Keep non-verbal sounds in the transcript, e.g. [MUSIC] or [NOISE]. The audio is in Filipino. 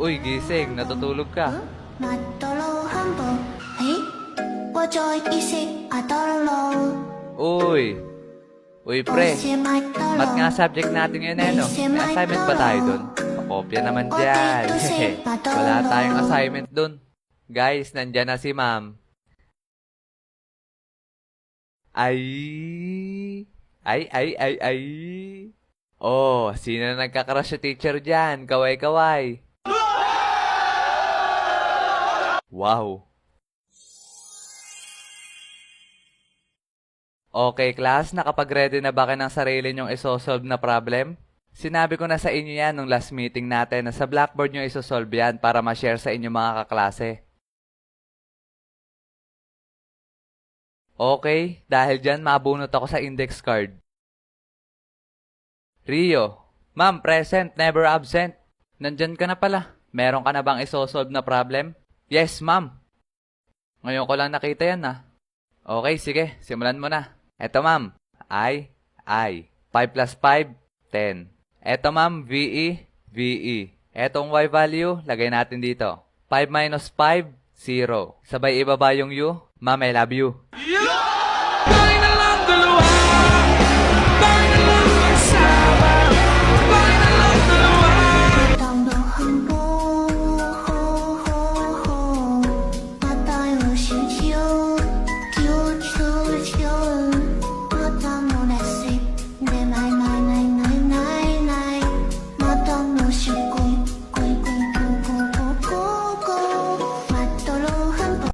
Uy, gising. Natutulog ka. Natuluhan po. Eh? Wajoy gising at Uy. Uy, pre. Mat nga subject natin ngayon eh, no? May assignment ba tayo dun? Pakopya naman dyan. [LAUGHS] Wala tayong assignment dun. Guys, nandyan na si ma'am. Ay. Ay, ay, ay, ay. Oh, sino na nagkakrush sa teacher dyan? Kaway-kaway. Wow. Okay, class, nakapag-ready na ba kayo ng sarili nyong isosolve na problem? Sinabi ko na sa inyo yan nung last meeting natin na sa Blackboard nyo isosolve yan para ma-share sa inyo mga kaklase. Okay, dahil dyan mabunot ako sa index card. Rio, ma'am, present, never absent. Nandyan ka na pala. Meron ka na bang isosolve na problem? Yes, ma'am. Ngayon ko lang nakita yan, ah. Okay, sige, simulan mo na. Eto, ma'am. I, I. 5 plus 5, 10. Eto, ma'am, VE, VE. Etong Y value, lagay natin dito. 5 minus 5, 0. Sabay ibaba yung U. Ma'am, I love you.